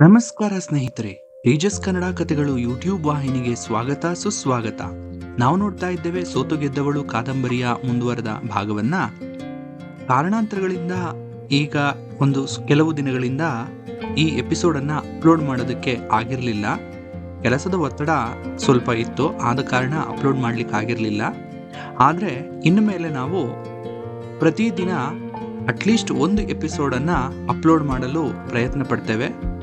ನಮಸ್ಕಾರ ಸ್ನೇಹಿತರೆ, ತೇಜಸ್ ಕನ್ನಡ ಕಥೆಗಳು ಯೂಟ್ಯೂಬ್ ವಾಹಿನಿಗೆ ಸ್ವಾಗತ, ಸುಸ್ವಾಗತ. ನಾವು ನೋಡ್ತಾ ಇದ್ದೇವೆ ಸೋತು ಗೆದ್ದವಳು ಕಾದಂಬರಿಯ ಮುಂದುವರೆದ ಭಾಗವನ್ನ. ಕಾರಣಾಂತರಗಳಿಂದ ಈಗ ಒಂದು ಕೆಲವು ದಿನಗಳಿಂದ ಈ ಎಪಿಸೋಡ್ ಅನ್ನ ಅಪ್ಲೋಡ್ ಮಾಡೋದಕ್ಕೆ ಆಗಿರಲಿಲ್ಲ. ಕೆಲಸದ ಒತ್ತಡ ಸ್ವಲ್ಪ ಇತ್ತು, ಆದ ಕಾರಣ ಅಪ್ಲೋಡ್ ಮಾಡ್ಲಿಕ್ಕೆ ಆಗಿರಲಿಲ್ಲ. ಆದರೆ ಇನ್ನು ಮೇಲೆ ನಾವು ಪ್ರತಿದಿನ ಅಟ್ಲೀಸ್ಟ್ ಒಂದು ಎಪಿಸೋಡನ್ನು ಅಪ್ಲೋಡ್ ಮಾಡಲು ಪ್ರಯತ್ನ ಪಡ್ತೇವೆ.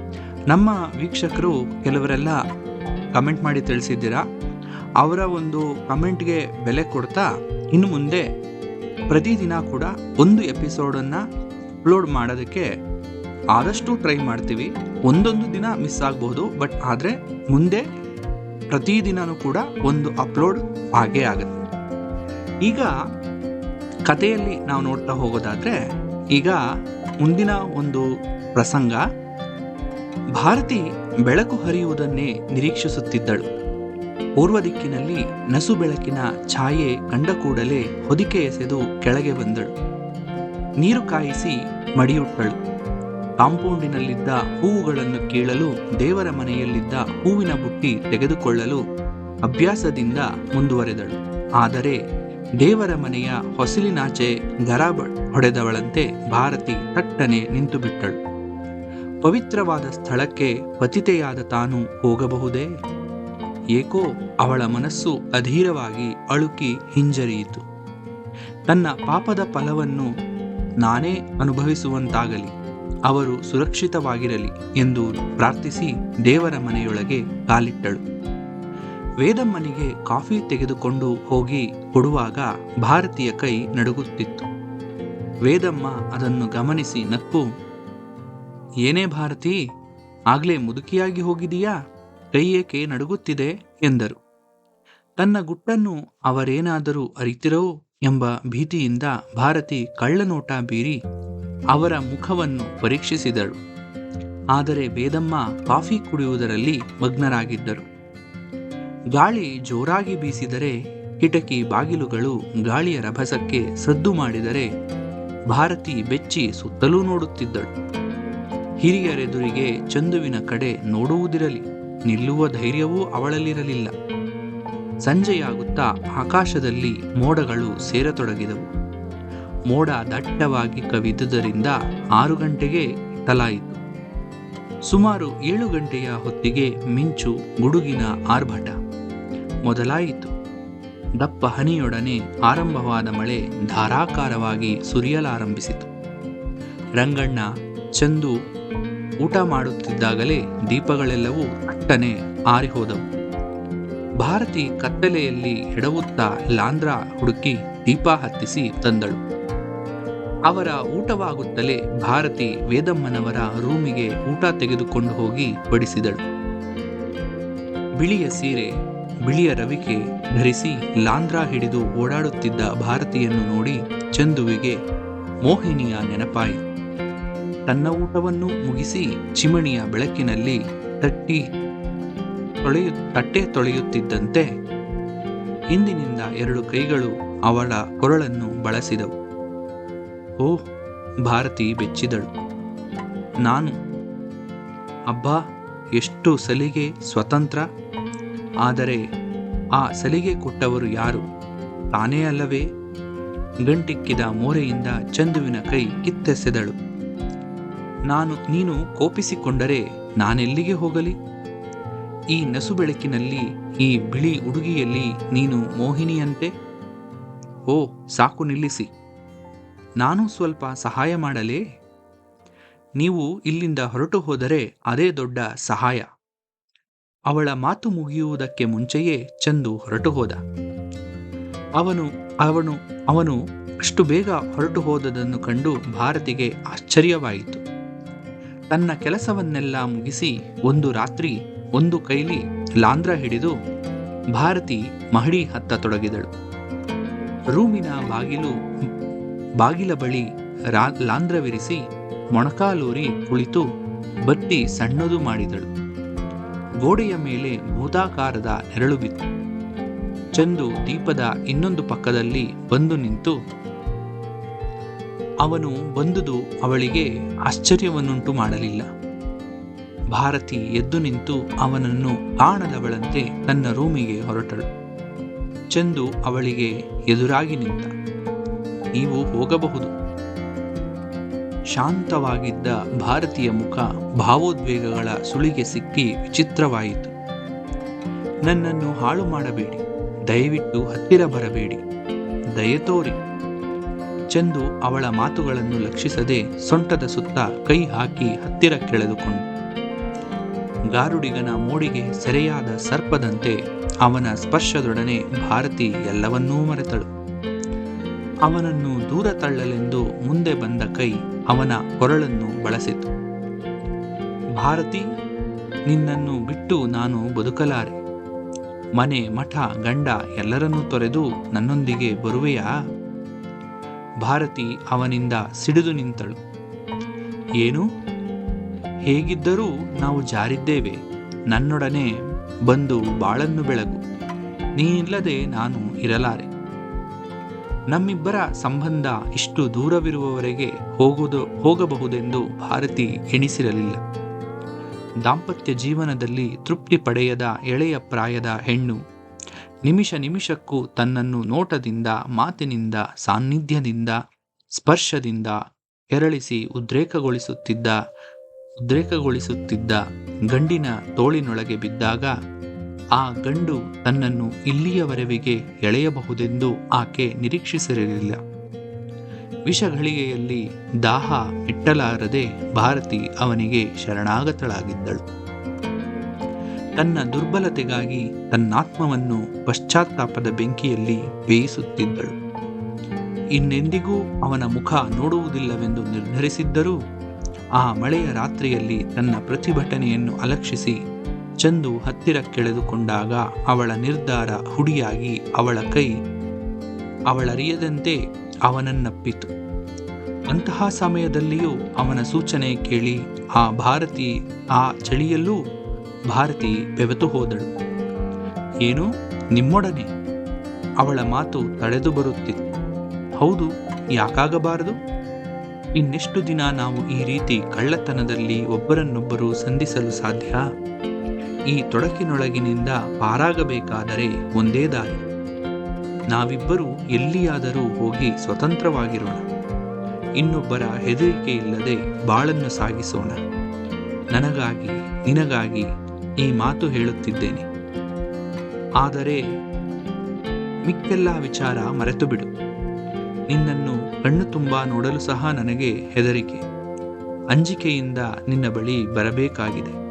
ನಮ್ಮ ವೀಕ್ಷಕರು ಕೆಲವರೆಲ್ಲ ಕಮೆಂಟ್ ಮಾಡಿ ತಿಳಿಸಿದ್ದೀರಾ? ಅವರ ಒಂದು ಕಮೆಂಟ್ಗೆ ಬೆಲೆ ಕೊಡ್ತಾ ಇನ್ನು ಮುಂದೆ ಪ್ರತಿದಿನ ಕೂಡ ಒಂದು ಎಪಿಸೋಡನ್ನು ಅಪ್ಲೋಡ್ ಮಾಡೋದಕ್ಕೆ ಆದಷ್ಟು ಟ್ರೈ ಮಾಡ್ತೀವಿ. ಒಂದೊಂದು ದಿನ ಮಿಸ್ ಆಗಬಹುದು ಬಟ್ ಆದರೆ ಮುಂದೆ ಪ್ರತಿದಿನವೂ ಕೂಡ ಒಂದು ಅಪ್ಲೋಡ್ ಆಗೇ ಆಗುತ್ತೆ. ಈಗ ಕಥೆಯಲ್ಲಿ ನಾವು ನೋಡ್ತಾ ಹೋಗೋದಾದರೆ ಈಗ ಮುಂದಿನ ಒಂದು ಪ್ರಸಂಗ ಭಾರತಿ ಬೆಳಕು ಹರಿಯುವುದನ್ನೇ ನಿರೀಕ್ಷಿಸುತ್ತಿದ್ದಳು. ಪೂರ್ವ ದಿಕ್ಕಿನಲ್ಲಿ ನಸು ಬೆಳಕಿನ ಛಾಯೆ ಕಂಡ ಕೂಡಲೇ ಹೊದಿಕೆ ಎಸೆದು ಕೆಳಗೆ ಬಂದಳು. ನೀರು ಕಾಯಿಸಿ ಮಡಿಯುಟ್ಟಳು. ಕಾಂಪೌಂಡಿನಲ್ಲಿದ್ದ ಹೂವುಗಳನ್ನು ಕೀಳಲು ದೇವರ ಮನೆಯಲ್ಲಿದ್ದ ಹೂವಿನ ಬುಟ್ಟಿ ತೆಗೆದುಕೊಳ್ಳಲು ಅಭ್ಯಾಸದಿಂದ ಮುಂದುವರೆದಳು. ಆದರೆ ದೇವರ ಮನೆಯ ಹೊಸಲಿನಾಚೆ ಗರಾಬ ಹೊಡೆದವಳಂತೆ ಭಾರತಿ ತಟ್ಟನೆ ನಿಂತು ಬಿಟ್ಟಳು ಪವಿತ್ರವಾದ ಸ್ಥಳಕ್ಕೆ ಪತಿತೆಯಾದ ತಾನು ಹೋಗಬಹುದೇ? ಏಕೋ, ಅವಳ ಮನಸ್ಸು ಅಧೀರವಾಗಿ ಅಳುಕಿ ಹಿಂಜರಿಯಿತು. ತನ್ನ ಪಾಪದ ಫಲವನ್ನು ನಾನೇ ಅನುಭವಿಸುವಂತಾಗಲಿ, ಅವರು ಸುರಕ್ಷಿತವಾಗಿರಲಿ ಎಂದು ಪ್ರಾರ್ಥಿಸಿ ದೇವರ ಮನೆಯೊಳಗೆ ಕಾಲಿಟ್ಟಳು. ವೇದಮ್ಮನಿಗೆ ಕಾಫಿ ತೆಗೆದುಕೊಂಡು ಹೋಗಿ ಕೊಡುವಾಗ ಭಾರತೀಯ ಕೈ ನಡುಗುತ್ತಿತ್ತು. ವೇದಮ್ಮ ಅದನ್ನು ಗಮನಿಸಿ ನಕ್ಕು ಏನೇ ಭಾರತಿ, ಆಗ್ಲೇ ಮುದುಕಿಯಾಗಿ ಹೋಗಿದೀಯಾ? ಕೈ ಏಕೆ ನಡುಗುತ್ತಿದೆ? ಎಂದರು. ತನ್ನ ಗುಟ್ಟನ್ನು ಅವರೇನಾದರೂ ಅರಿತಿರೋ ಎಂಬ ಭೀತಿಯಿಂದ ಭಾರತಿ ಕಳ್ಳನೋಟ ಬೀರಿ ಅವರ ಮುಖವನ್ನು ಪರೀಕ್ಷಿಸಿದಳು. ಆದರೆ ವೇದಮ್ಮ ಕಾಫಿ ಕುಡಿಯುವುದರಲ್ಲಿ ಮಗ್ನರಾಗಿದ್ದರು. ಗಾಳಿ ಜೋರಾಗಿ ಬೀಸಿದರೆ ಕಿಟಕಿ ಬಾಗಿಲುಗಳು ಗಾಳಿಯ ರಭಸಕ್ಕೆ ಸದ್ದು ಮಾಡಿದರೆ ಭಾರತಿ ಬೆಚ್ಚಿ ಸುತ್ತಲೂ ನೋಡುತ್ತಿದ್ದಳು. ಹಿರಿಯರೆದುರಿಗೆ ಚಂದುವಿನ ಕಡೆ ನೋಡುವುದಿರಲಿ, ನಿಲ್ಲುವ ಧೈರ್ಯವೂ ಅವಳಲ್ಲಿರಲಿಲ್ಲ. ಸಂಜೆಯಾಗುತ್ತಾ ಆಕಾಶದಲ್ಲಿ ಮೋಡಗಳು ಸೇರತೊಡಗಿದವು. ಮೋಡ ದಟ್ಟವಾಗಿ ಕವಿದುದರಿಂದ ಆರು ಗಂಟೆಗೆ ತಲಾಯಿತು ಸುಮಾರು ಏಳು ಗಂಟೆಯ ಹೊತ್ತಿಗೆ ಮಿಂಚು ಗುಡುಗಿನ ಆರ್ಭಟ. ಮೊದಲಾಯಿತು. ದಪ್ಪ ಹನಿಯೊಡನೆ ಆರಂಭವಾದ ಮಳೆ ಧಾರಾಕಾರವಾಗಿ ಸುರಿಯಲಾರಂಭಿಸಿತು. ರಂಗಣ್ಣ, ಚಂದು ಊಟ ಮಾಡುತ್ತಿದ್ದಾಗಲೇ ದೀಪಗಳೆಲ್ಲವೂ ಅಟ್ಟನೆ ಆರಿಹೋದವು. ಭಾರತಿ ಕತ್ತಲೆಯಲ್ಲಿ ಹೆಡವುತ್ತಾ ಲಾಂದ್ರ ಹುಡುಕಿ ದೀಪ ಹತ್ತಿಸಿ ತಂದಳು. ಅವರ ಊಟವಾಗುತ್ತಲೇ ಭಾರತಿ ವೇದಮ್ಮನವರ ರೂಮಿಗೆ ಊಟ ತೆಗೆದುಕೊಂಡು ಹೋಗಿ ಬಡಿಸಿದಳು. ಬಿಳಿಯ ಸೀರೆ, ಬಿಳಿಯ ರವಿಕೆ ಧರಿಸಿ ಲಾಂದ್ರ ಹಿಡಿದು ಓಡಾಡುತ್ತಿದ್ದ ಭಾರತಿಯನ್ನು ನೋಡಿ ಚಂದುವಿಗೆ ಮೋಹಿನಿಯ ನೆನಪಾಯಿತು. ತನ್ನ ಊಟವನ್ನು ಮುಗಿಸಿ ಚಿಮಣಿಯ ಬೆಳಕಿನಲ್ಲಿ ತಟ್ಟಿ ತೊಳೆಯು, ತಟ್ಟೆ ತೊಳೆಯುತ್ತಿದ್ದಂತೆ ಹಿಂದಿನಿಂದ ಎರಡು ಕೈಗಳು ಅವಳ ಕೊರಳನ್ನು ಬಳಸಿದವು. ಓ ಭಾರತಿ ಬೆಚ್ಚಿದಳು. ನಾನು, ಅಬ್ಬಾ, ಎಷ್ಟು ಸಲಿಗೆ ಸ್ವತಂತ್ರ? ಆದರೆ ಆ ಸಲಿಗೆ ಕೊಟ್ಟವರು ಯಾರು? ತಾನೇ ಅಲ್ಲವೇ? ಗಂಟಿಕ್ಕಿದ ಮೋರೆಯಿಂದ ಚಂದುವಿನ ಕೈ ಕಿತ್ತೆಸೆದಳು. ನಾನು ನೀನು ಕೋಪಿಸಿಕೊಂಡರೆ ನಾನೆಲ್ಲಿಗೆ ಹೋಗಲಿ? ಈ ನಸು ಬೆಳಕಿನಲ್ಲಿ ಈ ಬಿಳಿ ಉಡುಗಿಯಲ್ಲಿ ನೀನು ಮೋಹಿನಿಯಂತೆ? ಓ, ಸಾಕು ನಿಲ್ಲಿಸಿ. ನಾನು ಸ್ವಲ್ಪ ಸಹಾಯ ಮಾಡಲೇ? ನೀವು ಇಲ್ಲಿಂದ ಹೊರಟು ಹೋದರೆ ಅದೇ ದೊಡ್ಡ ಸಹಾಯ. ಅವಳ ಮಾತು ಮುಗಿಯುವುದಕ್ಕೆ ಮುಂಚೆಯೇ ಚಂದು ಹೊರಟು ಹೋದ. ಅವನು ಅವನು ಅವನು ಅಷ್ಟು ಬೇಗ ಹೊರಟು ಹೋದದನ್ನು ಕಂಡು ಭಾರತಿಗೆ ಆಶ್ಚರ್ಯವಾಯಿತು. ತನ್ನ ಕೆಲಸವನ್ನೆಲ್ಲ ಮುಗಿಸಿ ಒಂದು ರಾತ್ರಿ ಒಂದು ಕೈಲಿ ಲಾಂದ್ರ ಹಿಡಿದು ಭಾರತಿ ಮಹಡಿ ಹತ್ತ ತೊಡಗಿದಳು. ರೂಮಿನ ಬಾಗಿಲು, ಬಾಗಿಲ ಬಳಿ ರಾ, ಲಾಂದ್ರವಿರಿಸಿ ಮೊಣಕಾಲೂರಿ ಕುಳಿತು ಬತ್ತಿ ಸಣ್ಣದು ಮಾಡಿದಳು. ಗೋಡೆಯ ಮೇಲೆ ಭೂತಾಕಾರದ ನೆರಳು ಬಿತ್ತು. ಚಂದು ದೀಪದ ಇನ್ನೊಂದು ಪಕ್ಕದಲ್ಲಿ ಬಂದು ನಿಂತು ಅವನು ಬಂದುದು ಅವಳಿಗೆ ಆಶ್ಚರ್ಯವನ್ನುಂಟು ಮಾಡಲಿಲ್ಲ. ಭಾರತಿ ಎದ್ದು ನಿಂತು ಅವನನ್ನು ಕಾಣದವಳಂತೆ ತನ್ನ ರೂಮಿಗೆ ಹೊರಟಳು. ಚಂದು ಅವಳಿಗೆ ಎದುರಾಗಿ ನಿಂತ, ನೀವು ಹೋಗಬಹುದು. ಶಾಂತವಾಗಿದ್ದ ಭಾರತೀಯ ಮುಖ ಭಾವೋದ್ವೇಗಗಳ ಸುಳಿಗೆ ಸಿಕ್ಕಿ ವಿಚಿತ್ರವಾಯಿತು. ನನ್ನನ್ನು ಹಾಳು ಮಾಡಬೇಡಿ ದಯವಿಟ್ಟು ಹತ್ತಿರ ಬರಬೇಡಿ, ದಯೆ ತೋರಿ. ಚಂದು ಅವಳ ಮಾತುಗಳನ್ನು ಲಕ್ಷಿಸದೆ ಸೊಂಟದ ಸುತ್ತ ಕೈ ಹಾಕಿ ಹತ್ತಿರ ಕೆಳೆದುಕೊಂಡು. ಗಾರುಡಿಗನ ಮೋಡಿಗೆ ಸೆರೆಯಾದ ಸರ್ಪದಂತೆ ಅವನ ಸ್ಪರ್ಶದೊಡನೆ ಭಾರತಿ ಎಲ್ಲವನ್ನೂ ಮರೆತಳು. ಅವನನ್ನು ದೂರ ತಳ್ಳಲೆಂದು ಮುಂದೆ ಬಂದ ಕೈ ಅವನ ಕೊರಳನ್ನು ಬಳಸಿತು. ಭಾರತಿ, ನಿನ್ನನ್ನು ಬಿಟ್ಟು ನಾನು ಬದುಕಲಾರೆ. ಮನೆ, ಮಠ, ಗಂಡ ಎಲ್ಲರನ್ನೂ ತೊರೆದು ನನ್ನೊಂದಿಗೆ ಬರುವೆಯಾ? ಭಾರತಿ ಅವನಿಂದ ಸಿಡಿದು ನಿಂತಳು. ಏನು? ಹೇಗಿದ್ದರೂ ನಾವು ಜಾರಿದ್ದೇವೆ. ನನ್ನೊಡನೆ ಬಂದು ಬಾಳನ್ನು ಬೆಳಗು. ನೀನಿಲ್ಲದೆ ನಾನು ಇರಲಾರೆ. ನಮ್ಮಿಬ್ಬರ ಸಂಬಂಧ ಇಷ್ಟು ದೂರವಿರುವವರೆಗೆ ಹೋಗುವುದು ಹೋಗಬಹುದೆಂದು ಭಾರತಿ ಎಣಿಸಿರಲಿಲ್ಲ. ದಾಂಪತ್ಯ ಜೀವನದಲ್ಲಿ ತೃಪ್ತಿ ಪಡೆಯದ ಎಳೆಯ ಪ್ರಾಯದ ಹೆಣ್ಣು ನಿಮಿಷ ನಿಮಿಷಕ್ಕೂ ತನ್ನನ್ನು ನೋಟದಿಂದ, ಮಾತಿನಿಂದ, ಸಾನ್ನಿಧ್ಯದಿಂದ, ಸ್ಪರ್ಶದಿಂದ ಕೆರಳಿಸಿ ಉದ್ರೇಕಗೊಳಿಸುತ್ತಿದ್ದ ಉದ್ರೇಕಗೊಳಿಸುತ್ತಿದ್ದ ಗಂಡಿನ ತೋಳಿನೊಳಗೆ ಬಿದ್ದಾಗ ಆ ಗಂಡು ತನ್ನನ್ನು ಇಲ್ಲಿಯವರೆವಿಗೆ ಎಳೆಯಬಹುದೆಂದು ಆಕೆ ನಿರೀಕ್ಷಿಸಿರಲಿಲ್ಲ. ವಿಷಘಳಿಗೆಯಲ್ಲಿ ದಾಹ ಇಟ್ಟಲಾರದೆ ಭಾರತಿ ಅವನಿಗೆ ಶರಣಾಗತಳಾಗಿದ್ದಳು. ತನ್ನ ದುರ್ಬಲತೆಗಾಗಿ ತನ್ನಾತ್ಮವನ್ನು ಪಶ್ಚಾತ್ತಾಪದ ಬೆಂಕಿಯಲ್ಲಿ ಬೇಯಿಸುತ್ತಿದ್ದಳು. ಇನ್ನೆಂದಿಗೂ ಅವನ ಮುಖ ನೋಡುವುದಿಲ್ಲವೆಂದು ನಿರ್ಧರಿಸಿದ್ದರೂ ಆ ಮಳೆಯ ರಾತ್ರಿಯಲ್ಲಿ ತನ್ನ ಪ್ರತಿಭಟನೆಯನ್ನು ಅಲಕ್ಷಿಸಿ ಚಂದು ಹತ್ತಿರಕ್ಕೆಳೆದುಕೊಂಡಾಗ ಅವಳ ನಿರ್ಧಾರ ಹುಡಿಯಾಗಿ ಅವಳ ಕೈ ಅವಳರಿಯದಂತೆ ಅವನನ್ನಪ್ಪಿತು. ಅಂತಹ ಸಮಯದಲ್ಲಿಯೂ ಅವನ ಸೂಚನೆ ಕೇಳಿ ಆ ಭಾರತಿ ಆ ಚಳಿಯಲ್ಲೂ ಭಾರತಿ ಬೆವೆತು ಹೋದಳು. ಏನು ನಿಮ್ಮೊಡನೆ. ಅವಳ ಮಾತು ತಳೆದು ಬರುತ್ತಿತ್ತು. ಹೌದು, ಯಾಕಾಗಬಾರದು? ಇನ್ನೆಷ್ಟು ದಿನ ನಾವು ಈ ರೀತಿ ಕಳ್ಳತನದಲ್ಲಿ ಒಬ್ಬರನ್ನೊಬ್ಬರು ಸಂಧಿಸಲು ಸಾಧ್ಯ? ಈ ತೊಡಕಿನೊಳಗಿನಿಂದ ಪಾರಾಗಬೇಕಾದರೆ ಒಂದೇ ದಾರಿ. ನಾವಿಬ್ಬರೂ ಎಲ್ಲಿಯಾದರೂ ಹೋಗಿ ಸ್ವತಂತ್ರವಾಗಿರೋಣ. ಇನ್ನೊಬ್ಬರ ಹೆದರಿಕೆ ಇಲ್ಲದೆ ಬಾಳನ್ನು ಸಾಗಿಸೋಣ. ನನಗಾಗಿ, ನಿನಗಾಗಿ ಈ ಮಾತು ಹೇಳುತ್ತಿದ್ದೇನೆ. ಆದರೆ ಮಿಕ್ಕೆಲ್ಲ ವಿಚಾರ ಮರೆತು ಬಿಡು. ನಿನ್ನನ್ನು ಕಣ್ಣು ತುಂಬ ನೋಡಲು ಸಹ ನನಗೆ ಹೆದರಿಕೆ. ಅಂಜಿಕೆಯಿಂದ ನಿನ್ನ ಬಳಿ ಬರಬೇಕಾಗಿದೆ.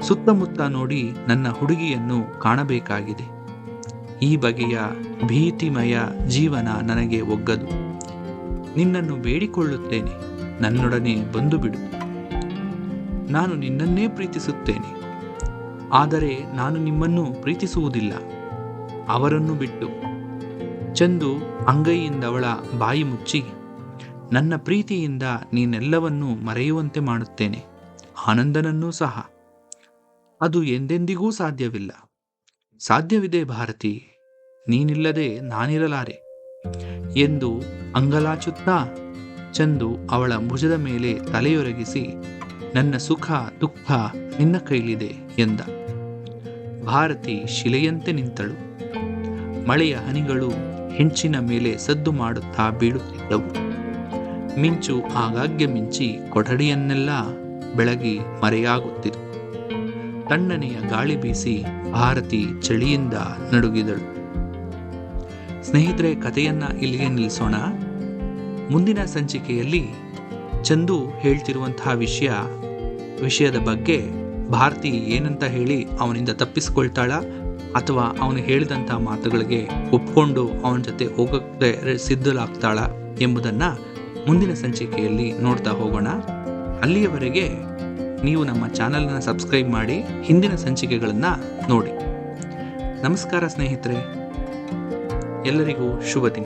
ಸುತ್ತಮುತ್ತ ನೋಡಿ ನನ್ನ ಹುಡುಗಿಯನ್ನು ಕಾಣಬೇಕಾಗಿದೆ. ಈ ಬಗೆಯ ಭೀತಿಮಯ ಜೀವನ ನನಗೆ ಒಗ್ಗದು. ನಿನ್ನನ್ನು ಬೇಡಿಕೊಳ್ಳುತ್ತೇನೆ. ನನ್ನೊಡನೆ ಬಂದು ಬಿಡು. ನಾನು ನಿನ್ನನ್ನೇ ಪ್ರೀತಿಸುತ್ತೇನೆ. ಆದರೆ ನಾನು ನಿಮ್ಮನ್ನು ಪ್ರೀತಿಸುವುದಿಲ್ಲ. ಅವರನ್ನು ಬಿಟ್ಟು. ಚಂದು ಅಂಗೈಯಿಂದವಳ ಬಾಯಿ ಮುಚ್ಚಿ, ನನ್ನ ಪ್ರೀತಿಯಿಂದ ನೀನೆಲ್ಲವನ್ನೂ ಮರೆಯುವಂತೆ ಮಾಡುತ್ತೇನೆ. ಆನಂದನನ್ನೂ ಸಹ. ಅದು ಎಂದೆಂದಿಗೂ ಸಾಧ್ಯವಿಲ್ಲ. ಸಾಧ್ಯವಿದೆ ಭಾರತಿ, ನೀನಿಲ್ಲದೆ ನಾನಿರಲಾರೆ ಎಂದು ಅಂಗಲಾಚುತ್ತಾ ಚಂದು ಅವಳ ಭುಜದ ಮೇಲೆ ತಲೆಯೊರಗಿಸಿ, ನನ್ನ ಸುಖ, ದುಃಖ ನಿನ್ನ ಕೈಲಿದೆ ಎಂದ. ಭಾರತಿ ಶಿಲೆಯಂತೆ ನಿಂತಳು. ಮಳೆಯ ಹನಿಗಳು ಹೆಂಚಿನ ಮೇಲೆ ಸದ್ದು ಮಾಡುತ್ತಾ ಬೀಳುತ್ತಿದ್ದವು. ಮಿಂಚು ಆಗಾಗ್ಗೆ ಮಿಂಚಿ ಕೊಠಡಿಯನ್ನೆಲ್ಲ ಬೆಳಗಿ ಮರೆಯಾಗುತ್ತಿತ್ತು. ತಣ್ಣನೆಯ ಗಾಳಿ ಬೀಸಿ ಭಾರತಿ ಚಳಿಯಿಂದ ನಡುಗಿದಳು. ಸ್ನೇಹಿತರೆ, ಕಥೆಯನ್ನ ಇಲ್ಲಿಗೆ ನಿಲ್ಲಿಸೋಣ. ಮುಂದಿನ ಸಂಚಿಕೆಯಲ್ಲಿ ಚಂದು ಹೇಳ್ತಿರುವಂತಹ ವಿಷಯ, ವಿಷಯದ ಬಗ್ಗೆ ಭಾರತಿ ಏನಂತ ಹೇಳಿ ಅವನಿಂದ ತಪ್ಪಿಸ್ಕೊಳ್ತಾಳ? ಅಥವಾ ಅವನು ಹೇಳಿದಂಥ ಮಾತುಗಳಿಗೆ ಒಪ್ಕೊಂಡು ಅವನ ಜೊತೆ ಹೋಗೋಕ್ಕೆ ಸಿದ್ಧಲಾಗ್ತಾಳ ಎಂಬುದನ್ನು ಮುಂದಿನ ಸಂಚಿಕೆಯಲ್ಲಿ ನೋಡ್ತಾ ಹೋಗೋಣ. ಅಲ್ಲಿಯವರೆಗೆ ನೀವು ನಮ್ಮ ಚಾನಲನ್ನು ಸಬ್ಸ್ಕ್ರೈಬ್ ಮಾಡಿ ಹಿಂದಿನ ಸಂಚಿಕೆಗಳನ್ನು ನೋಡಿ. ನಮಸ್ಕಾರ ಸ್ನೇಹಿತರೆ. ಎಲ್ಲರಿಗೂ ಶುಭ ದಿನ